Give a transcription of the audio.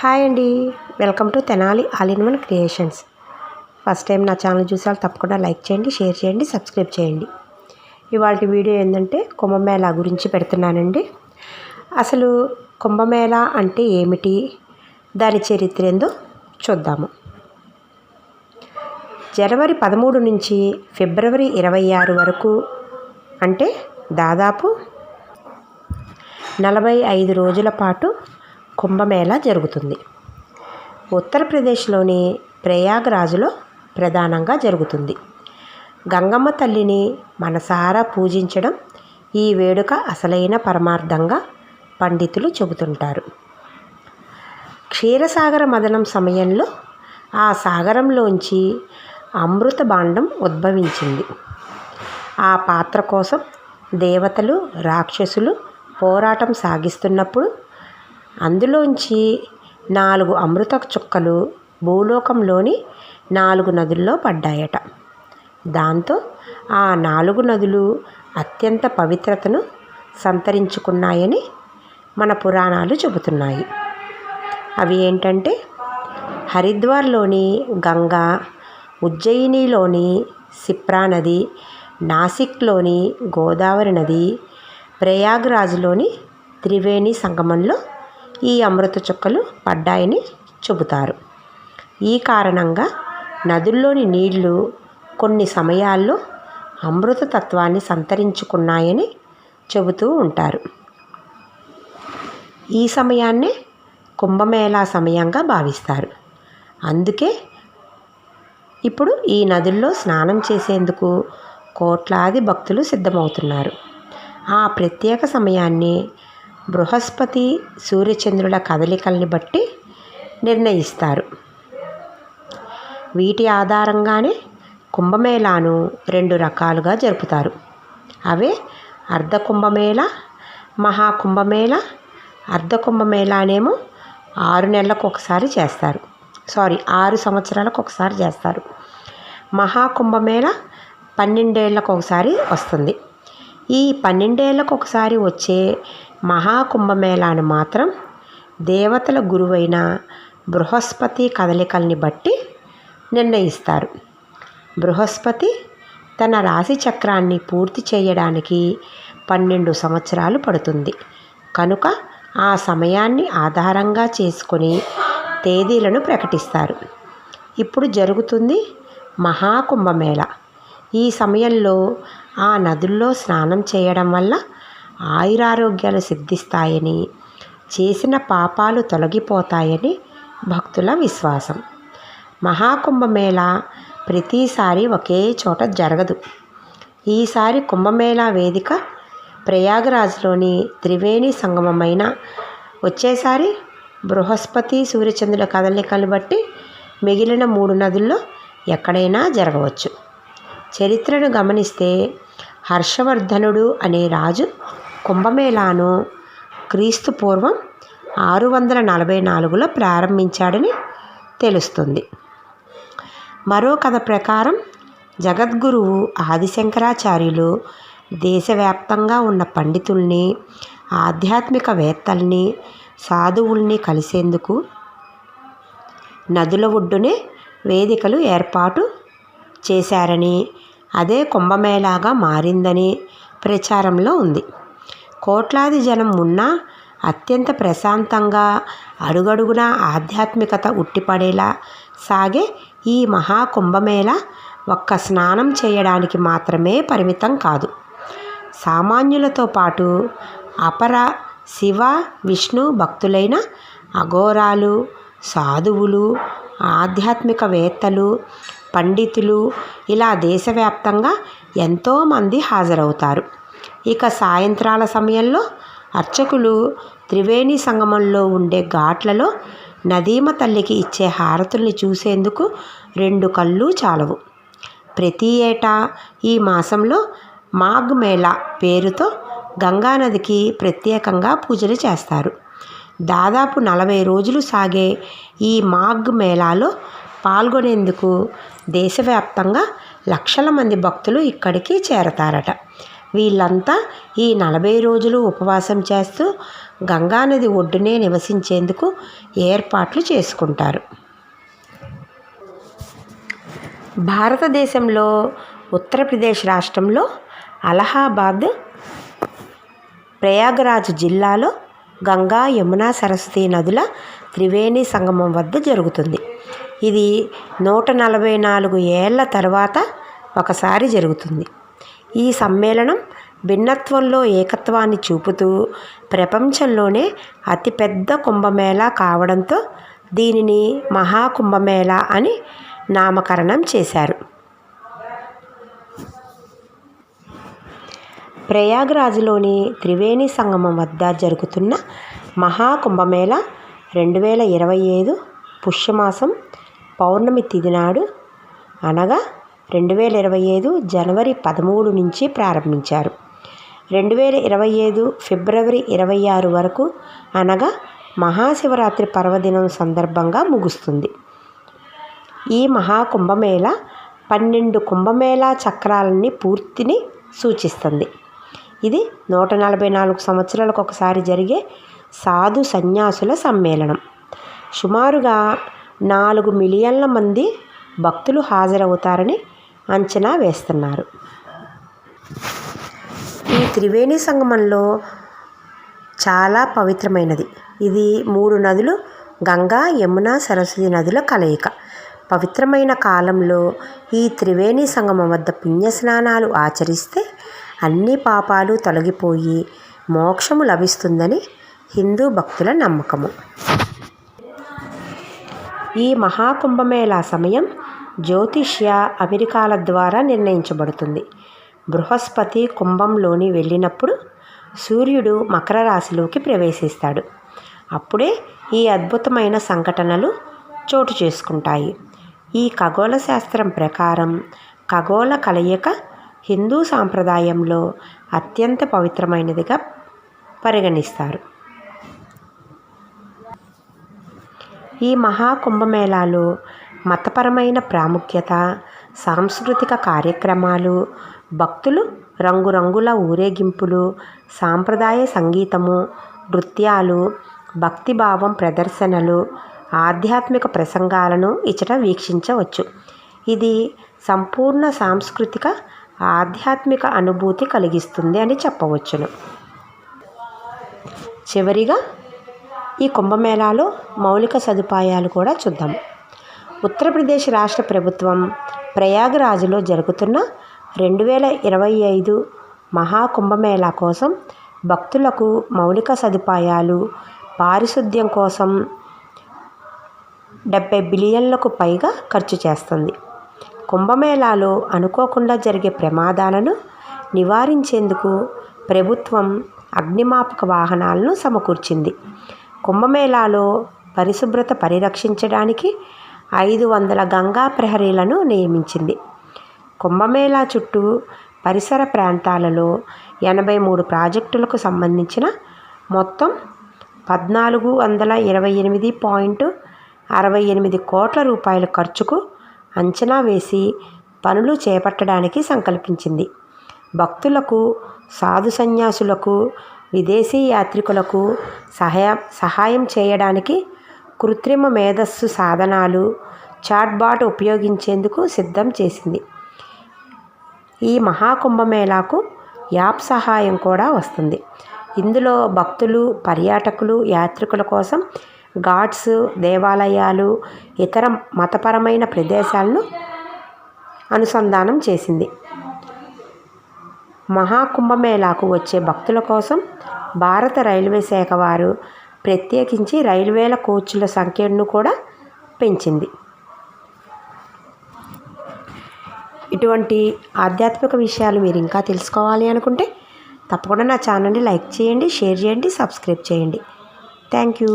Hi అండి. Welcome to Tenali all in one creations. First time నా channel చూసారు తప్పకుండా లైక్ చేయండి షేర్ చేయండి సబ్స్క్రైబ్ చేయండి. ఇవాళ వీడియో ఏంటంటే కుంభమేళా గురించి పెడుతున్నానండి. అసలు కుంభమేళా అంటే ఏమిటి? దాని చరిత్ర ఏందో చూద్దాము. జనవరి పదమూడు నుంచి ఫిబ్రవరి ఇరవై ఆరు వరకు అంటే దాదాపు నలభై ఐదు రోజుల పాటు కుంభమేళా జరుగుతుంది. ఉత్తరప్రదేశ్లోని ప్రయాగ్రాజ్లో ప్రధానంగా జరుగుతుంది. గంగమ్మ తల్లిని మనసారా పూజించడం ఈ వేడుక అసలైన పరమార్థంగా పండితులు చెబుతుంటారు. క్షీరసాగర మదనం సమయంలో ఆ సాగరంలోంచి అమృత భాండం ఉద్భవించింది. ఆ పాత్ర కోసం దేవతలు రాక్షసులు పోరాటం సాగిస్తున్నప్పుడు అందులోంచి నాలుగు అమృత చుక్కలు భూలోకంలోని నాలుగు నదుల్లో పడ్డాయట. దాంతో ఆ నాలుగు నదులు అత్యంత పవిత్రతను సంతరించుకున్నాయని మన పురాణాలు చెబుతున్నాయి. అవి ఏంటంటే హరిద్వార్లోని గంగా ఉజ్జయినిలోని సిప్రా నది నాసిక్లోని గోదావరి నది ప్రయాగ్రాజ్లోని త్రివేణి సంగమంలో ఈ అమృత చుక్కలు పడ్డాయని చెబుతారు. ఈ కారణంగా నదుల్లోని నీళ్ళు కొన్ని సమయాల్లో అమృత తత్వాన్ని సంతరించుకున్నాయని చెబుతూ ఉంటారు. ఈ సమయాన్నే కుంభమేళా సమయంగా భావిస్తారు. అందుకే ఇప్పుడు ఈ నదుల్లో స్నానం చేసేందుకు కోట్లాది భక్తులు సిద్ధమవుతున్నారు. ఆ ప్రత్యేక సమయాన్ని బృహస్పతి సూర్యచంద్రుల కదలికల్ని బట్టి నిర్ణయిస్తారు. వీటి ఆధారంగానే కుంభమేళాను రెండు రకాలుగా జరుపుతారు. అవే అర్ధ కుంభమేళ మహాకుంభమేళ. అర్ధ కుంభమేళానేమో ఆరు నెలలకు ఒకసారి చేస్తారు. సారీ ఆరు సంవత్సరాలకు ఒకసారి చేస్తారు. మహాకుంభమేళ పన్నెండేళ్ళకు ఒకసారి వస్తుంది. ఈ పన్నెండేళ్ళకు ఒకసారి వచ్చే మహాకుంభమేళాను మాత్రం దేవతల గురువైన బృహస్పతి కదలికల్ని బట్టి నిర్ణయిస్తారు. బృహస్పతి తన రాశి చక్రాన్ని పూర్తి చేయడానికి పన్నెండు సంవత్సరాలు పడుతుంది. కనుక ఆ సమయాన్ని ఆధారంగా చేసుకొని తేదీలను ప్రకటిస్తారు. ఇప్పుడు జరుగుతుంది మహాకుంభమేళ. ఈ సమయంలో ఆ నదుల్లో స్నానం చేయడం వల్ల ఆయురారోగ్యాలు సిద్ధిస్తాయని చేసిన పాపాలు తొలగిపోతాయని భక్తుల విశ్వాసం. మహాకుంభమేళ ప్రతిసారి ఒకే చోట జరగదు. ఈసారి కుంభమేళా వేదిక ప్రయాగరాజ్లోని త్రివేణి సంగమమైన వచ్చేసారి బృహస్పతి సూర్యచంద్రుల కదలికలు బట్టి మిగిలిన మూడు నదుల్లో ఎక్కడైనా జరగవచ్చు. చరిత్రను గమనిస్తే హర్షవర్ధనుడు అనే రాజు కుంభమేళాను క్రీస్తు పూర్వం ఆరు వందల నలభై నాలుగులో ప్రారంభించాడని తెలుస్తుంది. మరో కథ ప్రకారం జగద్గురువు ఆదిశంకరాచార్యులు దేశవ్యాప్తంగా ఉన్న పండితుల్ని ఆధ్యాత్మికవేత్తల్ని సాధువుల్ని కలిసేందుకు నదుల ఒడ్డునే వేదికలు ఏర్పాటు చేశారని అదే కుంభమేళాగా మారిందని ప్రచారంలో ఉంది. కోట్లాది జనం ఉన్నా అత్యంత ప్రశాంతంగా అడుగడుగున ఆధ్యాత్మికత ఉట్టిపడేలా సాగే ఈ మహాకుంభమేళ ఒక్క స్నానం చేయడానికి మాత్రమే పరిమితం కాదు. సామాన్యులతో పాటు అపర శివ విష్ణు భక్తులైన అఘోరాలు సాధువులు ఆధ్యాత్మికవేత్తలు పండితులు ఇలా దేశవ్యాప్తంగా ఎంతోమంది హాజరవుతారు. ఇక సాయంత్రాల సమయంలో అర్చకులు త్రివేణి సంగమంలో ఉండే ఘాట్లలో నదీమ తల్లికి ఇచ్చే హారతుల్ని చూసేందుకు రెండు కళ్ళు చాలవు. ప్రతి ఏటా ఈ మాసంలో మాఘ్ మేళా పేరుతో గంగానదికి ప్రత్యేకంగా పూజలు చేస్తారు. దాదాపు నలభై రోజులు సాగే ఈ మాఘ్ మేళాలో పాల్గొనేందుకు దేశవ్యాప్తంగా లక్షల మంది భక్తులు ఇక్కడికి చేరతారట. వీళ్ళంతా ఈ నలభై రోజులు ఉపవాసం చేస్తూ గంగానది ఒడ్డునే నివసించేందుకు ఏర్పాట్లు చేసుకుంటారు. భారతదేశంలో ఉత్తరప్రదేశ్ రాష్ట్రంలో అలహాబాద్ ప్రయాగరాజ్ జిల్లాలో గంగా యమున సరస్వతి నదుల త్రివేణి సంగమం వద్ద జరుగుతుంది. ఇది నూట నలభై నాలుగు ఏళ్ళ తర్వాత ఒకసారి జరుగుతుంది. ఈ సమ్మేళనం భిన్నత్వంలో ఏకత్వాన్ని చూపుతూ ప్రపంచంలోనే అతిపెద్ద కుంభమేళా కావడంతో దీనిని మహాకుంభమేళా అని నామకరణం చేశారు. ప్రయాగ్రాజ్లోని త్రివేణి సంగమం వద్ద జరుగుతున్న మహాకుంభమేళ రెండు వేల ఇరవై ఐదు పుష్యమాసం పౌర్ణమి తిథి నాడు అనగా రెండు వేల ఇరవై ఐదు జనవరి పదమూడు నుంచి ప్రారంభించారు. రెండు వేల ఇరవై ఐదు ఫిబ్రవరి ఇరవై ఆరు వరకు అనగా మహాశివరాత్రి పర్వదినం సందర్భంగా ముగుస్తుంది. ఈ మహాకుంభమేళ పన్నెండు కుంభమేళా చక్రాలని పూర్తిని సూచిస్తుంది. ఇది నూట నలభై నాలుగు సంవత్సరాలకు ఒకసారి జరిగే సాధు సన్యాసుల సమ్మేళనం. సుమారుగా నాలుగు మిలియన్ల మంది భక్తులు హాజరవుతారని అంచనా వేస్తున్నారు. ఈ త్రివేణి సంగమంలో చాలా పవిత్రమైనది. ఇది మూడు నదులు గంగా యమున సరస్వతి నదుల కలయిక. పవిత్రమైన కాలంలో ఈ త్రివేణి సంగమం వద్ద పుణ్యస్నానాలు ఆచరిస్తే అన్ని పాపాలు తొలగిపోయి మోక్షము లభిస్తుందని హిందూ భక్తుల నమ్మకము. ఈ మహాకుంభమేళా సమయం జ్యోతిష్య అమెరికాల ద్వారా నిర్ణయించబడుతుంది. బృహస్పతి కుంభంలోని వెళ్ళినప్పుడు సూర్యుడు మకర రాశిలోకి ప్రవేశిస్తాడు. అప్పుడే ఈ అద్భుతమైన సంఘటనలు చోటు చేసుకుంటాయి. ఈ ఖగోళ శాస్త్రం ప్రకారం ఖగోళ కలయిక హిందూ సాంప్రదాయంలో అత్యంత పవిత్రమైనదిగా పరిగణిస్తారు. ఈ మహాకుంభమేళాలో మతపరమైన ప్రాముఖ్యత సాంస్కృతిక కార్యక్రమాలు భక్తులు రంగురంగుల ఊరేగింపులు సాంప్రదాయ సంగీతము నృత్యాలు భక్తిభావం ప్రదర్శనలు ఆధ్యాత్మిక ప్రసంగాలను ఇచ్చట వీక్షించవచ్చు. ఇది సంపూర్ణ సాంస్కృతిక ఆధ్యాత్మిక అనుభూతి కలిగిస్తుంది అని చెప్పవచ్చును. చివరిగా ఈ కుంభమేళాలో మౌలిక సదుపాయాలు కూడా చూద్దాం. ఉత్తరప్రదేశ్ రాష్ట్ర ప్రభుత్వం ప్రయాగరాజ్లో జరుగుతున్న రెండు వేల ఇరవై ఐదు మహాకుంభమేళా కోసం భక్తులకు మౌలిక సదుపాయాలు పారిశుద్ధ్యం కోసం డెబ్బై బిలియన్లకు పైగా ఖర్చు చేస్తుంది. కుంభమేళాలో అనుకోకుండా జరిగే ప్రమాదాలను నివారించేందుకు ప్రభుత్వం అగ్నిమాపక వాహనాలను సమకూర్చింది. కుంభమేళాలో పరిశుభ్రత పరిరక్షించడానికి ఐదు వందల గంగా ప్రహరీలను నియమించింది. కుంభమేళా చుట్టూ పరిసర ప్రాంతాలలో ఎనభై మూడు ప్రాజెక్టులకు సంబంధించిన మొత్తం పద్నాలుగు వందల ఇరవై ఎనిమిది పాయింట్ అరవై ఎనిమిది కోట్ల రూపాయల ఖర్చుకు అంచనా వేసి పనులు చేపట్టడానికి సంకల్పించింది. భక్తులకు సాధు సన్యాసులకు విదేశీ యాత్రికులకు సహాయ సహాయం చేయడానికి కృత్రిమ మేధస్సు సాధనాలు చాట్బాట్ ఉపయోగించేందుకు సిద్ధం చేసింది. ఈ మహాకుంభమేళాకు యాప్ సహాయం కూడా వస్తుంది. ఇందులో భక్తులు పర్యాటకులు యాత్రికుల కోసం ఘాట్స్ దేవాలయాలు ఇతర మతపరమైన ప్రదేశాలను అనుసంధానం చేసింది. మహాకుంభమేళాకు వచ్చే భక్తుల కోసం భారత రైల్వే శాఖ వారు ప్రత్యేకించి రైల్వేల కోచ్ల సంఖ్యను కూడా పెంచింది. ఇటువంటి ఆధ్యాత్మిక విషయాలు మీరు ఇంకా తెలుసుకోవాలి అనుకుంటే తప్పకుండా నా ఛానల్ని లైక్ చేయండి షేర్ చేయండి సబ్స్క్రైబ్ చేయండి. Thank you.